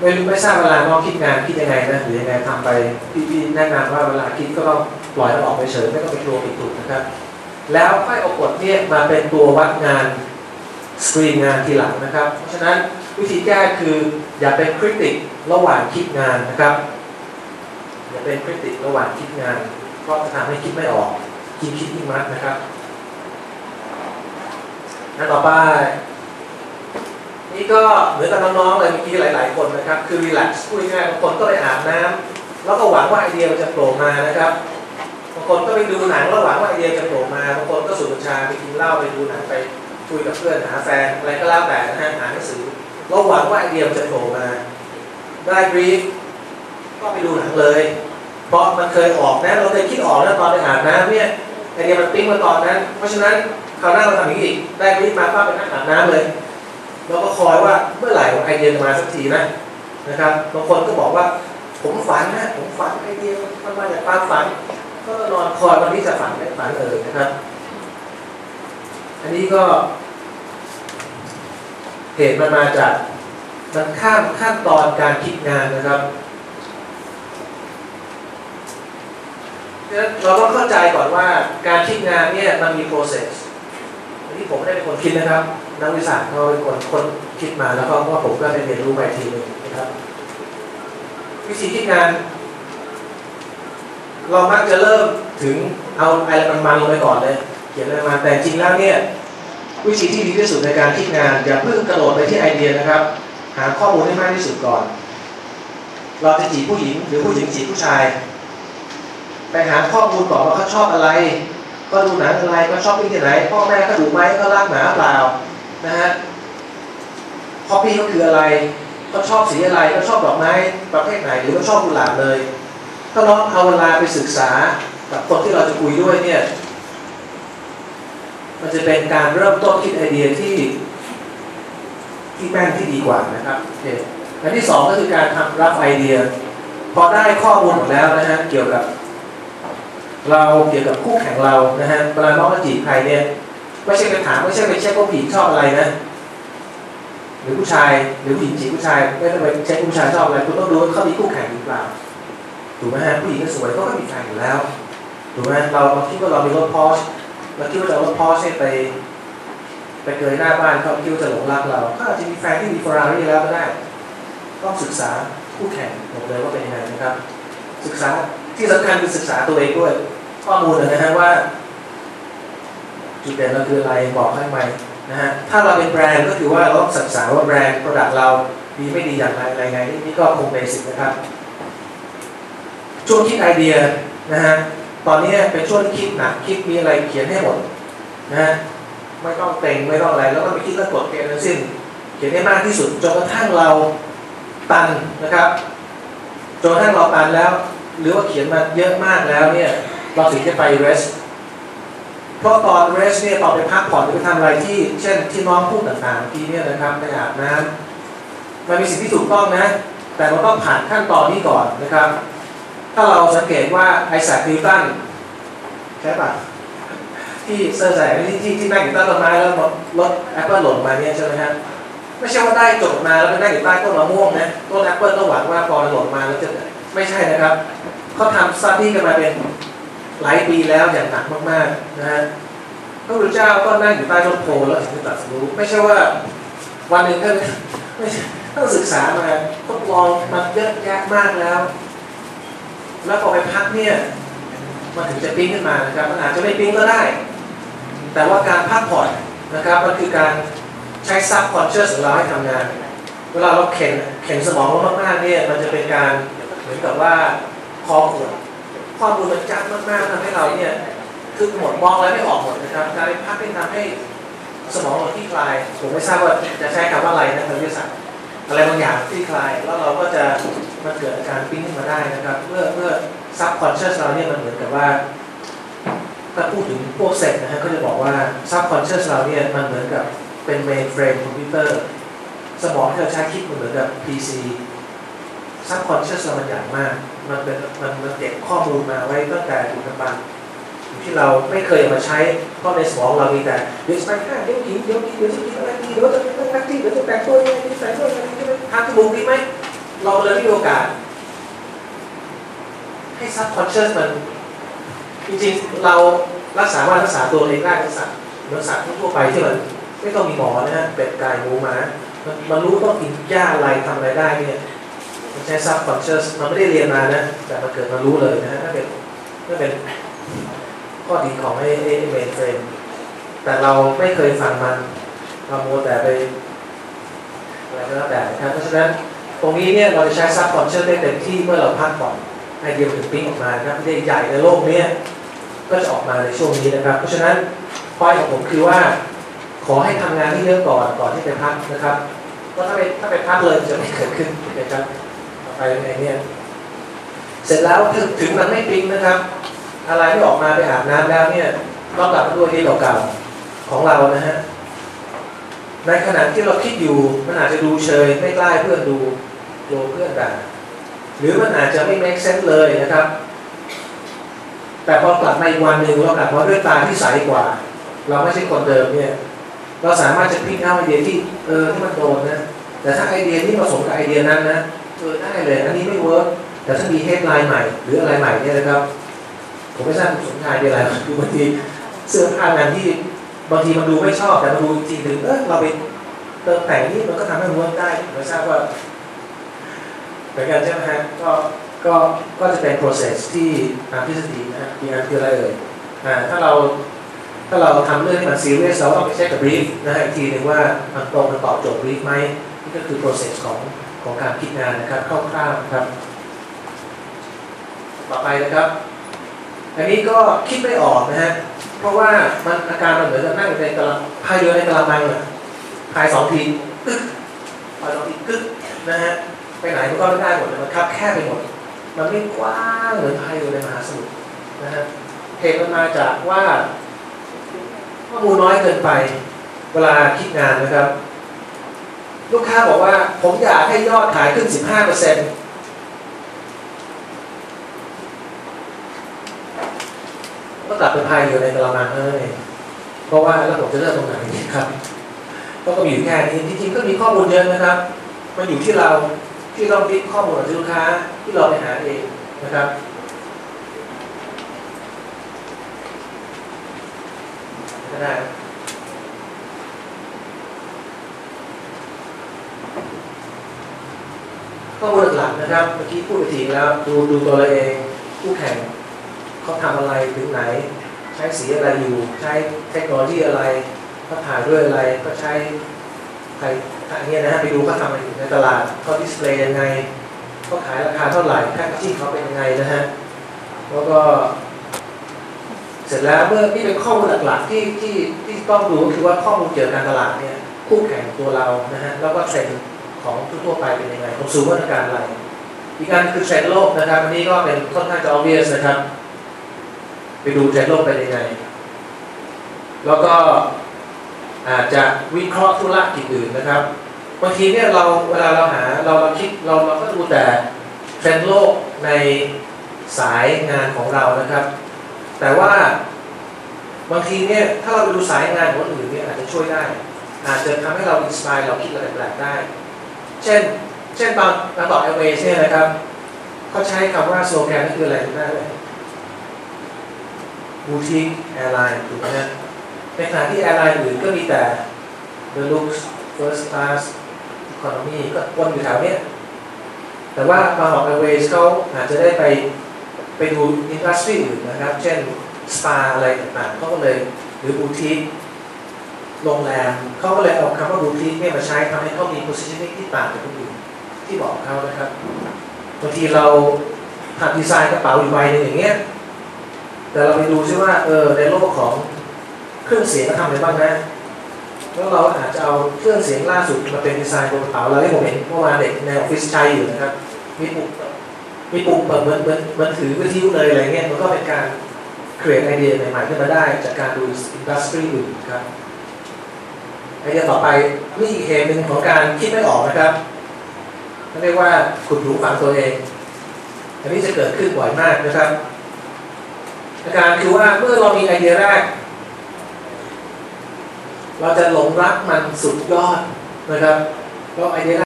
ไม่รู้ไม่ทราบเวลาน้องคิดงานคิดยังไงนะหรือยังไงทำไปพี่ๆแนะนำว่าเวลาคิดก็ต้องปล่อยมันออกไปเฉยไม่ต้องไปกลัวผิดถูกนะครับ แล้วค่อยเอากฎเนี่ยมาเป็นตัววัดงานสกรีนงานทีหลังนะครับ เพราะฉะนั้นวิธีแก้คืออย่าเป็นคริติกระหว่างคิดงานนะครับ อย่าเป็นคริติกระหว่างคิดงานเพราะจะทำให้คิดไม่ออกคิดคิดยิ่งมัดนะครับนั่นต่อไป นี่ก็เหมือนกับน้องๆเลยเมื่อกี้หลาย ๆ คนนะครับ คือรีแลกซ์พูดง่ายบางคนก็ไปอาบน้ำแล้วก็หวังว่าไอเดียมันจะโผล่มานะครับบางคนก็ไปดูหนังแล้วหวังว่าไอเดียจะโผล่มาบางคนก็สูบกัญชาไปกินเหล้าไปดูหนังไปคุยกับเพื่อนหาแฟนอะไรก็แล้วแต่นะฮะหาหนังสือแล้วหวังว่าไอเดียมันจะโผล่มาได้บรีฟก็ไปดูหนังเลย เพราะมันเคยออกนะเราเคยคิดออกนะตอนไปอาบน้ำเนี่ยไอเดียมันปิ๊งมาตอนนั้น เพราะฉะนั้นคราวหน้าเราทำอย่างนี้อีกได้บรีฟมาก็ไปนั่งอาบน้ำเลย เราก็คอยว่าเมื่อไหร่ไอเดียจะมาสักทีนะนะครับบางคนก็บอกว่าผมฝันนะผมฝันไอเดียมันมาจากความฝัน ก็นอนคอยวันนี้จะฝันไม่ฝันเลยนะครับ อันนี้ก็ เหตุมันมาจากมันข้ามขั้นตอนการคิดงานนะครับเราต้องเข้าใจก่อนว่าการคิดงานเนี่ยมันมี process อันนี้ผมไม่ได้เป็นคนคิดนะครับ นักวิชาเขาเป็นคนคนคิดมาแล้วก็ว่าผมก็ไปเรียนรู้ไปทีนึงนะครับ วิธีคิดงาน เรามักจะเริ่มถึงเอาอะไรมันๆลงไปก่อนเลย เขียนอะไรมาแต่จริงแล้วเนี่ยวิธีที่ดีที่สุดในการคิดงาน อย่าเพิ่งกระโดดไปที่ไอเดียนะครับ หาข้อมูลให้มากที่สุดก่อน เราจะจีบผู้หญิงหรือผู้หญิงจีบผู้ชาย ไปหาข้อมูลก่อนว่าเขาชอบอะไร ก็ดูหนังอะไรก็ชอบวิ่งที่ไหนพ่อแม่ก็ดูไหมก็รักหมาเปล่านะฮะฮอปปี้ก็คืออะไร ก็ชอบสีอะไรก็ชอบดอกไม้ประเภทไหนหรือว่าชอบกุหลาบเลยถ้าน้องเอาเวลาไปศึกษากับคนที่เราจะคุยด้วยเนี่ย มันจะเป็นการเริ่มต้นคิดไอเดียที่ที่แม่นที่ดีกว่านะครับโอเคอันที่สองก็คือการทำรับไอเดีย พอได้ข้อมูลหมดแล้วนะฮะเกี่ยวกับ เราเกี่ยวกับคู่แข่งเรานะฮะเวลาน้องมาจีบใครเนี่ยไม่ใช่ไปถามไม่ใช่ไปเช็คว่าผู้หญิงชอบอะไรนะหรือผู้ชายหรือผู้หญิงจีบผู้ชายไม่ต้องไปเช็คผู้ชายชอบอะไรคุณต้องดูว่าเขามีคู่แข่งหรือเปล่าถูกไหมฮะผู้หญิงก็สวยเขาก็มีแฟนอยู่แล้วถูกไหมเราเราคิดว่าเรามีรถพอชเราคิดว่าจะเอารถพอชไป ไปเกยหน้าบ้านเขาคิดว่าจะหลงรักเราก็อาจจะมีแฟนที่มีฟอร์รารี่แล้วก็ได้ต้องศึกษาคู่แข่งหมดเลยว่าเป็นยังไงนะครับ ศึกษาที่สำคัญคือศึกษาตัวเองด้วย ข้อมูลนะฮะว่า จุดเด่นเราคืออะไรบอกให้ไหมนะฮะถ้าเราเป็นแบรนด์ก็คือว่าเราต้องศึกษาว่าแบรนด์ product เราดีไม่ดีอย่างไรอะไรไงนี่นี่ก็คงเบสิกนะครับ ช่วงคิดไอเดียนะฮะตอนนี้เป็นช่วงที่คิดหนักคิดมีอะไรเขียนให้หมดนะฮะไม่ต้องเต็งไม่ต้องอะไรแล้วก็ไปคิดแล้วกดเกณฑ์ทั้งสิ้น เขียนให้มากที่สุดจนกระทั่งเราตันนะครับจนกระทั่งเราตันแล้ว หรือว่าเขียนมาเยอะมากแล้วเนี่ย เราถึงจะไป rest เพราะตอน rest เนี่ยตอนไปพักผ่อนหรือไปทำอะไรที่ เช่นที่น้องพูดต่างๆที่เนี่ยนะครับไปอาบน้ำมันมีสิ่งที่ถูกต้องนะ แต่เราต้องผ่านขั้นตอนนี้ก่อนนะครับ ถ้าเราสังเกตว่าไอแซคนิวตันใช่ปะที่เซอร์แสงที่ที่ที่นั่งอยู่ใต้ต้นไม้แล้วรถแอปเปิลหล่นมาเนี่ยใช่ไหมฮะไม่ใช่ว่าได้จบมาแล้วไปนั่งอยู่ใต้ต้นมะม่วงนะต้นแอปเปิลต้องหวังว่าพอหล่นมาแล้วจะไม่ใช่นะครับเขาทำสตี้กันมาเป็น หลายปีแล้วอย่างหนักมากๆนะฮะพระพุทธเจ้าก็นั่งอยู่ใต้ต้นโพแล้วถึงจะตรัสรู้ไม่ใช่ว่าวันหนึ่งก็ไม่ใช่ต้องศึกษามาทดลองมาเยอะแยะมากแล้ว แล้วพอไปพักเนี่ยมันถึงจะปิ้งขึ้นมานะครับมันอาจจะไม่ปิ้งก็ได้ แต่ว่าการพักผ่อนนะครับมันคือการใช้ซับคอนเชียสของเราให้ทำงาน เวลาเราเข็นเข็นสมองเรามากๆเนี่ยมันจะเป็นการเหมือนกับว่าคอขวด ข้อมูลมันจัดมากๆทำให้เราเนี่ย คือหมดมองอะไรไม่ออกหมดนะครับการไปพักให้ทำให้สมองเราที่คลาย ผมไม่ทราบว่าจะใช้คำว่าอะไรนะทางวิทยาศาสตร์อะไรบางอย่างที่คลาย แล้วเราก็จะมันเกิดอาการปิ้งขึ้นมาได้นะครับ เมื่อเมื่อซับคอนเชียสเราเนี่ยมันเหมือนกับว่าถ้าพูดถึงพวกเซตนะฮะก็จะบอกว่าซับคอนเชียสเราเนี่ยมันเหมือนกับเป็นเมนเฟรมคอมพิวเตอร์สมองที่เราใช้คิดมันเหมือนกับ PC ซับคอนเชียสมันใหญ่มาก มันเป็นมันมันเก็บข้อมูลมาไว้ตั้งแต่ดุนบันที่เราไม่เคยมาใช้เพราะในสมองเรามีแต่เดี๋ยวไปห้างเดี๋ยวกินเดี๋ยวกินเดี๋ยวจะกินอะไรดีเดี๋ยวจะเป็นนักที่เดี๋ยวจะแต่งตัวยังไงแต่ตัวยังไงทางจมูกดีไหมเราเลยมีโอกาส ให้ซับคอนเชียสมัน จริงๆเรารักษาว่ารักษาตัวเองได้รักษาเหมือนสัตว์ทั่วไปที่มันไม่ต้องมีหมอนะฮะเป็ดไก่หมูหมามันมันรู้ต้องกินหญ้าอะไรทำอะไรได้เนี่ย มันใช้ซับคอนเชียสมันไม่ได้เรียนมานะ แต่มันเกิดมารู้เลยนะถ้าเป็นถ้าเป็นข้อดีของไอ้ไอ้เมนเฟรมแต่เราไม่เคยฟังมันเราโมแต่ไปอะไรก็แล้วแต่นะครับเพราะฉะนั้นตรงนี้เนี่ยเราจะใช้ซับคอนเชียสได้เต็มที่เมื่อเราพักก่อนไอเดียถึงปิ้งออกมานะครับที่ใหญ่ในโลกเนี้ยก็จะออกมาในช่วงนี้นะครับ เพราะฉะนั้นพอยของผมคือว่า ขอให้ทำงานที่เยอะก่อนก่อนที่จะพักนะครับเพราะถ้าไปถ้าไปพักเลยจะไม่เกิดขึ้นนะครับ อไปยังไงเนี่ยเสร็จแล้วถึงถึงมันไม่ปิ้งนะครับ อะไรที่ออกมาไปอาบน้ำแล้วเนี่ยต้องกลับมาด้วยที่เก่าๆของเรานะฮะในขณะที่เราคิดอยู่มันอาจจะดูเชยไม่กล้าเพื่อนดูโยเพื่อนด่าหรือมันอาจจะไม่ make sense เลยนะครับ แต่พอกลับมาอีกวันหนึ่งเรากลับมาด้วยตาที่ใสกว่า เราไม่ใช่คนเดิมเนี่ย เราสามารถจะพิกเอาไอเดียที่เออที่มันโดนนะแต่ถ้าไอเดียที่ผสมกับไอเดียนั้นนะ เออได้เลยอันนี้ไม่เวิร์กแต่ถ้ามีเฮดไลน์ใหม่ หรืออะไรใหม่เนี่ยนะครับ ผมไม่ทราบคุณสมชายเป็นอะไรคือบางทีเสื้อผ้างานที่บางทีมันดูไม่ชอบแต่มาดูจริงๆถึงเออเราไปเติมแต่งนี่มันก็ทำให้มันเวิร์กได้ไม่ทราบว่าเหมือนกันใช่ไหมฮะก็ก็ก็จะเป็น process ที่ตามทฤษฎีนะฮะมีงานคืออะไรเอ่ยอ่าถ้าเราถ้าเราทำเรื่องที่มันซีเรียสเราต้องไปเช็คกับบรีฟนะฮะอีกทีหนึ่งว่ามันตรงมันตอบโจทย์บรีฟไหมนี่ก็คือ process ของ ของการคิดงานนะครับคร่าวๆนะครับต่อไปนะครับ อันนี้ก็คิดไม่ออกนะฮะเพราะว่ามันอาการมันเหมือนกับนั่งในกระพายเรือในกระมังอะพายสองทีกึกพายสองทีกึกนะฮะไปไหนมันก็ไม่ได้หมดมันคับแคบไปหมด มันไม่กว้างเหมือนพายเรือในมหาสมุทรนะฮะเหตุมันมาจากว่าข้อมูลน้อยเกินไป เวลาคิดงานนะครับ ลูกค้าบอกว่า ผมอยากให้ยอดขายขึ้น 15เปอร์เซ็นต์ก็กลับไปพายอยู่ในกระมังเลยเพราะว่าแล้วผมจะเลือกตรงไหนครับก็มีอยู่แค่นี้จริงๆก็มีข้อมูลเยอะนะครับ มันอยู่ที่เราที่เราพิกข้อมูลของลูกค้าที่เราไปหาเองนะครับก็ได้ ข้อมูลหลักๆนะครับ เมื่อกี้พูดไปทีแล้วดูดูตัวเราเองคู่แข่งเขาทำอะไรถึงไหน ใช้สีอะไรอยู่ ใช้เทคโนโลยีอะไรเขาถ่ายด้วยอะไรก็ใช้ใครอันนี้ยนะฮะไปดูเขาทำอะไรอยู่ในตลาดเขาดิสเพลย์ยังไงเขาขายราคาเท่าไหร่แพ็กเกจิ้งเขาเป็นยังไงนะฮะแล้วก็เสร็จแล้วเมื่อนี่เป็นข้อมูลหลักๆที่ที่ที่ต้องดูก็คือว่าข้อมูลเกี่ยวกับการตลาดเนี่ยคู่แข่งตัวเรานะฮะแล้วก็เทรนด์ ของทั่วไปเป็นยังไงของสู่มาตรการอะไร อีกการคือเทรนด์โลกนะครับ อันนี้ก็เป็นค่อนข้างจะ obvious นะครับ ไปดูเทรนด์โลกเป็นยังไง แล้วก็อาจจะวิเคราะห์ธุรกิจอื่นนะครับบางทีเนี่ยเราเวลาเราหาเราเราคิดเราเราก็ดูแต่เทรนด์โลกในสายงานของเรานะครับ แต่ว่าบางทีเนี่ยถ้าเราไปดูสายงานคนอื่นเนี่ยอาจจะช่วยได้ อาจจะทำให้เราอินสปายเราคิดอะไรแปลกๆได้ เช่น เช่นบางบางต่อเอเวย์เนี่ยนะครับเขาใช้คำว่าโลแกนนี่คืออะไรถูกไหมเลยบูติกแอร์ไลน์ถูกไหมฮะในขณะที่แอร์ไลน์อื่นก็มีแต่ The Lux First Class Economy ก็วนอยู่แถวเนี้ยแต่ว่าบางต่อเอเวย์เขาอาจจะได้ไปไปดูอินดัสทรีอื่นนะครับ เช่นสปาอะไรต่างๆเขาก็เลยหรือบูติก โรงแรมเขาก็เลยเอาคำว่าบูติกเนี่ยมาใช้ทำให้เขามี positioning ที่ต่างจากคนอื่นที่บอกเขานะครับบางทีเราทำดีไซน์กระเป๋าอยู่ใบหนึ่งอย่างเงี้ยแต่เราไปดูซิว่าเออในโลกของเครื่องเสียงเขาทำอะไรบ้างนะแล้วเราอาจจะเอาเครื่องเสียงล่าสุดมาเป็นดีไซน์บนกระเป๋าเราที่ผมเห็นเมื่อวานเด็กในออฟฟิศใช้อยู่นะครับมีปุ่มมีปุ่มเปิดเหมือนเหมือนเหมือนถือวิทยุเลยอะไรเงี้ยมันก็เป็นการเกิดไอเดียใหม่ๆขึ้นมาได้จากการดูอินดัสทรีอื่นครับ ไอเดียต่อไปนี่อีกเหตุหนึ่งของการคิดไม่ออกนะครับเรียกว่าขุดหลุมฝังตัวเอง อันนี้จะเกิดขึ้นบ่อยมากนะครับ อาการคือว่าเมื่อเรามีไอเดียแรก เราจะหลงรักมันสุดยอดนะครับ เพราะไอเดีย